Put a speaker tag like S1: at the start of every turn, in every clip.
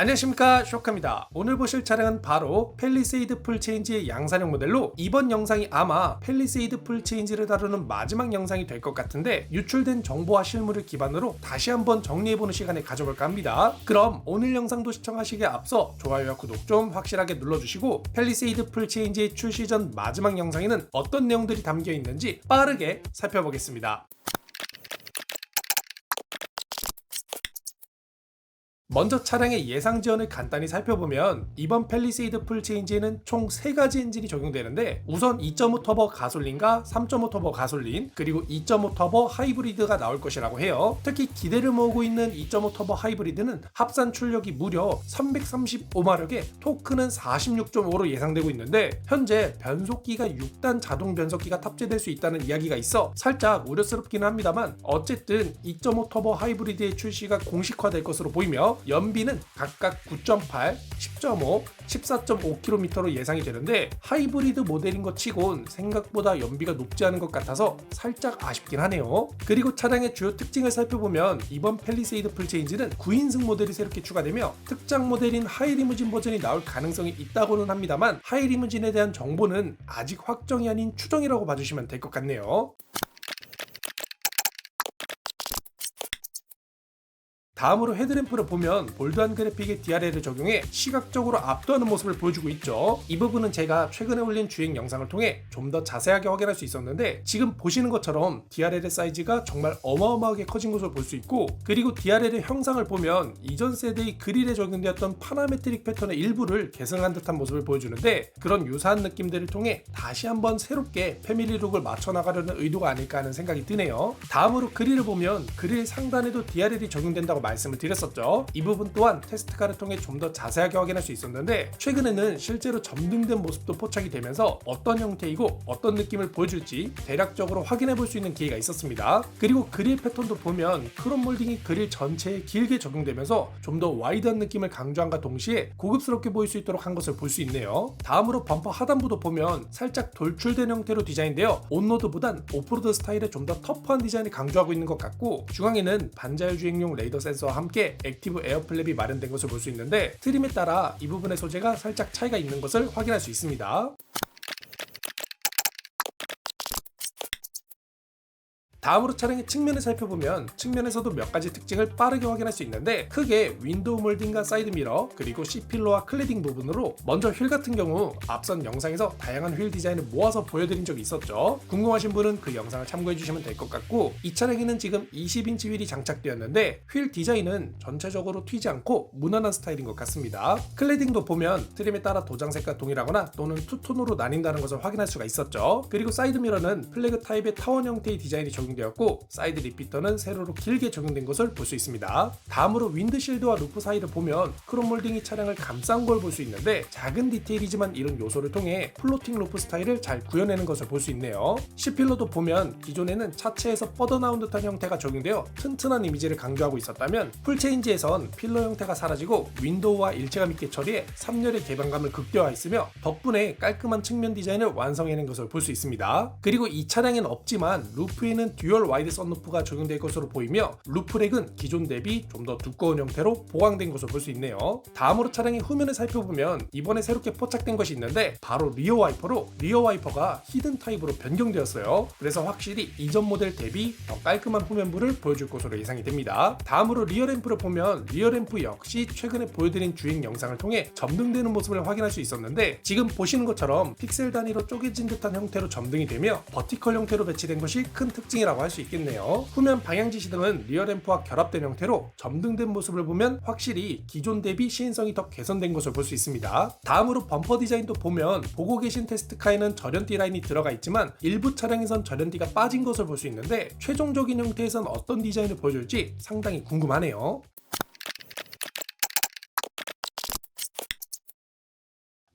S1: 안녕하십니까 쇼카입니다. 오늘 보실 차량은 바로 펠리세이드 풀체인지의 양산형 모델로 이번 영상이 아마 펠리세이드 풀체인지를 다루는 마지막 영상이 될 것 같은데 유출된 정보와 실물을 기반으로 다시 한번 정리해보는 시간을 가져볼까 합니다. 그럼 오늘 영상도 시청하시기에 앞서 좋아요와 구독 좀 확실하게 눌러주시고 펠리세이드 풀체인지의 출시 전 마지막 영상에는 어떤 내용들이 담겨 있는지 빠르게 살펴보겠습니다 먼저 차량의 예상 지원을 간단히 살펴보면 이번 펠리세이드 풀 체인지에는 총 3가지 엔진이 적용되는데 우선 2.5 터보 가솔린과 3.5 터보 가솔린 그리고 2.5 터보 하이브리드가 나올 것이라고 해요. 특히 기대를 모으고 있는 2.5 터보 하이브리드는 합산 출력이 무려 335마력에 토크는 46.5로 예상되고 있는데 현재 변속기가 6단 자동 변속기가 탑재될 수 있다는 이야기가 있어 살짝 우려스럽기는 합니다만 어쨌든 2.5 터보 하이브리드의 출시가 공식화될 것으로 보이며 연비는 각각 9.8, 10.5, 14.5km로 예상이 되는데 하이브리드 모델인 것 치곤 생각보다 연비가 높지 않은 것 같아서 살짝 아쉽긴 하네요. 그리고 차량의 주요 특징을 살펴보면 이번 펠리세이드 풀체인지는 9인승 모델이 새롭게 추가되며 특장 모델인 하이리무진 버전이 나올 가능성이 있다고는 합니다만 하이리무진에 대한 정보는 아직 확정이 아닌 추정이라고 봐주시면 될 것 같네요. 다음으로 헤드램프를 보면 볼드한 그래픽의 DRL을 적용해 시각적으로 압도하는 모습을 보여주고 있죠. 이 부분은 제가 최근에 올린 주행 영상을 통해 좀 더 자세하게 확인할 수 있었는데 지금 보시는 것처럼 DRL의 사이즈가 정말 어마어마하게 커진 것을 볼 수 있고 그리고 DRL의 형상을 보면 이전 세대의 그릴에 적용되었던 파라메트릭 패턴의 일부를 계승한 듯한 모습을 보여주는데 그런 유사한 느낌들을 통해 다시 한번 새롭게 패밀리룩을 맞춰 나가려는 의도가 아닐까 하는 생각이 드네요. 다음으로 그릴을 보면 그릴 상단에도 DRL이 적용된다고 말씀을 드렸었죠. 이 부분 또한 테스트카를 통해 좀 더 자세하게 확인할 수 있었는데 최근에는 실제로 점등된 모습도 포착이 되면서 어떤 형태이고 어떤 느낌을 보여줄지 대략적으로 확인해 볼 수 있는 기회가 있었습니다. 그리고 그릴 패턴도 보면 크롬 몰딩이 그릴 전체에 길게 적용되면서 좀 더 와이드한 느낌을 강조함과 동시에 고급스럽게 보일 수 있도록 한 것을 볼 수 있네요. 다음으로 범퍼 하단부도 보면 살짝 돌출된 형태로 디자인되어 온로드보단 오프로드 스타일의 좀 더 터프한 디자인을 강조하고 있는 것 같고 중앙에는 반자율 주행용 레이더 센서 와 함께 액티브 에어 플랩이 마련된 것을 볼 수 있는데 트림에 따라 이 부분의 소재가 살짝 차이가 있는 것을 확인할 수 있습니다. 다음으로 차량의 측면을 살펴보면 측면에서도 몇 가지 특징을 빠르게 확인할 수 있는데 크게 윈도우 몰딩과 사이드 미러 그리고 C필러와 클레딩 부분으로 먼저 휠 같은 경우 앞선 영상에서 다양한 휠 디자인을 모아서 보여드린 적이 있었죠. 궁금하신 분은 그 영상을 참고해 주시면 될 것 같고 이 차량에는 지금 20인치 휠이 장착되었는데 휠 디자인은 전체적으로 튀지 않고 무난한 스타일인 것 같습니다. 클레딩도 보면 트림에 따라 도장색과 동일하거나 또는 투톤으로 나뉜다는 것을 확인할 수가 있었죠. 그리고 사이드 미러는 플래그 타입의 타원 형태의 디자인이 적용 적용되었고 사이드 리피터는 세로로 길게 적용된 것을 볼 수 있습니다. 다음으로 윈드실드와 루프 사이를 보면 크롬 몰딩이 차량을 감싼 걸 볼 수 있는데 작은 디테일이지만 이런 요소를 통해 플로팅 루프 스타일을 잘 구현해낸 것을 볼 수 있네요. C필러도 보면 기존에는 차체에서 뻗어나온 듯한 형태가 적용되어 튼튼한 이미지를 강조하고 있었다면 풀체인지에선 필러 형태가 사라지고 윈도우와 일체감 있게 처리해 3열의 개방감을 극대화했으며 덕분에 깔끔한 측면 디자인을 완성해낸 것을 볼 수 있습니다. 그리고 이 차량에는 없지만 루프에는 듀얼 와이드 썬루프가 적용될 것으로 보이며 루프렉은 기존 대비 좀 더 두꺼운 형태로 보강된 것으로 볼 수 있네요. 다음으로 차량의 후면을 살펴보면 이번에 새롭게 포착된 것이 있는데 바로 리어 와이퍼로 리어 와이퍼가 히든 타입으로 변경되었어요. 그래서 확실히 이전 모델 대비 더 깔끔한 후면부를 보여줄 것으로 예상이 됩니다. 다음으로 리어 램프를 보면 리어 램프 역시 최근에 보여드린 주행 영상을 통해 점등되는 모습을 확인할 수 있었는데 지금 보시는 것처럼 픽셀 단위로 쪼개진 듯한 형태로 점등이 되며 버티컬 형태로 배치된 것이 큰 특징이라 고 할 수 있겠네요. 후면 방향지 시 등은 리어램프와 결합된 형태로 점등된 모습을 보면 확실히 기존 대비 시인성이 더 개선된 것을 볼 수 있습니다. 다음으로 범퍼 디자인도 보면 보고 계신 테스트카에는 절연띠 라인이 들어가 있지만 일부 차량에선 절연띠가 빠진 것을 볼 수 있는데 최종적인 형태에선 어떤 디자인을 보여줄지 상당히 궁금하네요.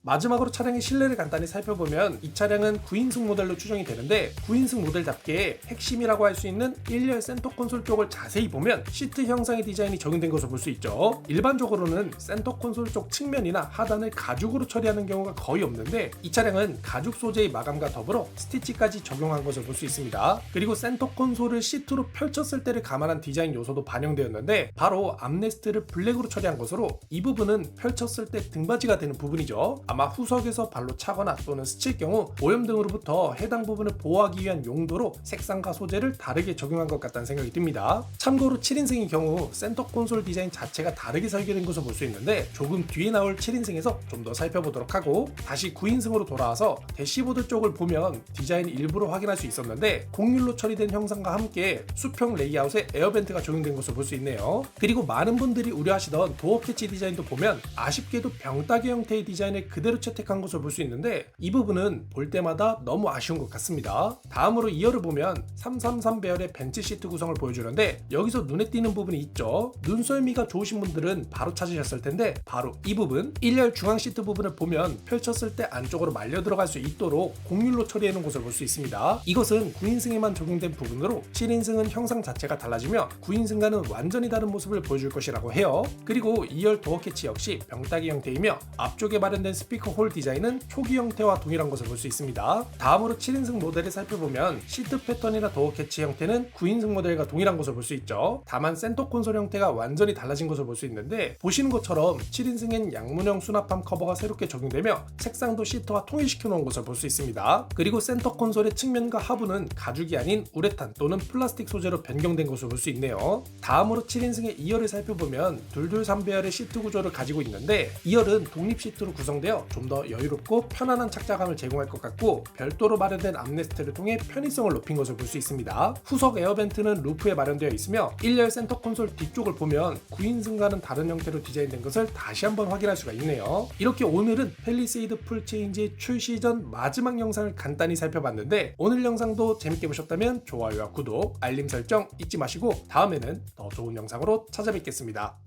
S1: 마지막으로 차량의 실내를 간단히 살펴보면 이 차량은 9인승 모델로 추정이 되는데 9인승 모델답게 핵심이라고 할 수 있는 1열 센터 콘솔 쪽을 자세히 보면 시트 형상의 디자인이 적용된 것을 볼 수 있죠. 일반적으로는 센터 콘솔 쪽 측면이나 하단을 가죽으로 처리하는 경우가 거의 없는데 이 차량은 가죽 소재의 마감과 더불어 스티치까지 적용한 것을 볼 수 있습니다. 그리고 센터 콘솔을 시트로 펼쳤을 때를 감안한 디자인 요소도 반영되었는데 바로 암레스트를 블랙으로 처리한 것으로 이 부분은 펼쳤을 때 등받이가 되는 부분이죠. 아마 후석에서 발로 차거나 또는 스칠 경우 오염 등으로부터 해당 부분을 보호하기 위한 용도로 색상과 소재를 다르게 적용한 것 같다는 생각이 듭니다. 참고로 7인승의 경우 센터 콘솔 디자인 자체가 다르게 설계된 것을 볼 수 있는데 조금 뒤에 나올 7인승에서 좀 더 살펴보도록 하고 다시 9인승으로 돌아와서 대시보드 쪽을 보면 디자인 일부러 확인할 수 있었는데 공률로 처리된 형상과 함께 수평 레이아웃에 에어벤트가 적용된 것을 볼 수 있네요. 그리고 많은 분들이 우려하시던 도어 캐치 디자인도 보면 아쉽게도 병따개 형태의 디자인을 그대로 채택한 것을 볼수 있는데 이 부분은 볼 때마다 너무 아쉬운 것 같습니다. 다음으로 2열을 보면 333 배열의 벤츠 시트 구성을 보여주는데 여기서 눈에 띄는 부분이 있죠. 눈썰미가 좋으신 분들은 바로 찾으셨을 텐데 바로 이 부분 1열 중앙 시트 부분을 보면 펼쳤을 때 안쪽으로 말려 들어갈 수 있도록 공률로 처리해 놓은 것을 볼 수 있습니다. 이것은 9인승에만 적용된 부분으로 7인승은 형상 자체가 달라지며 9인승과는 완전히 다른 모습을 보여줄 것이라고 해요. 그리고 2열 도어 캐치 역시 병따기 형태이며 앞쪽에 마련된 스피커 홀 디자인은 초기 형태와 동일한 것을 볼 수 있습니다. 다음으로 7인승 모델을 살펴보면 시트 패턴이나 도어 캐치 형태는 9인승 모델과 동일한 것을 볼 수 있죠. 다만 센터 콘솔 형태가 완전히 달라진 것을 볼 수 있는데 보시는 것처럼 7인승엔 양문형 수납함 커버가 새롭게 적용되며 색상도 시트와 통일시켜 놓은 것을 볼 수 있습니다. 그리고 센터 콘솔의 측면과 하부는 가죽이 아닌 우레탄 또는 플라스틱 소재로 변경된 것을 볼 수 있네요. 다음으로 7인승의 2열을 살펴보면 둘둘 3배열의 시트 구조를 가지고 있는데 2열은 독립 시트로 구성되어 좀 더 여유롭고 편안한 착자감을 제공할 것 같고 별도로 마련된 암레스트를 통해 편의성을 높인 것을 볼 수 있습니다. 후석 에어벤트는 루프에 마련되어 있으며 1열 센터 콘솔 뒤쪽을 보면 9인승과는 다른 형태로 디자인된 것을 다시 한번 확인할 수가 있네요. 이렇게 오늘은 펠리세이드 풀체인지 출시 전 마지막 영상을 간단히 살펴봤는데 오늘 영상도 재밌게 보셨다면 좋아요와 구독, 알림 설정 잊지 마시고 다음에는 더 좋은 영상으로 찾아뵙겠습니다.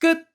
S1: 끝!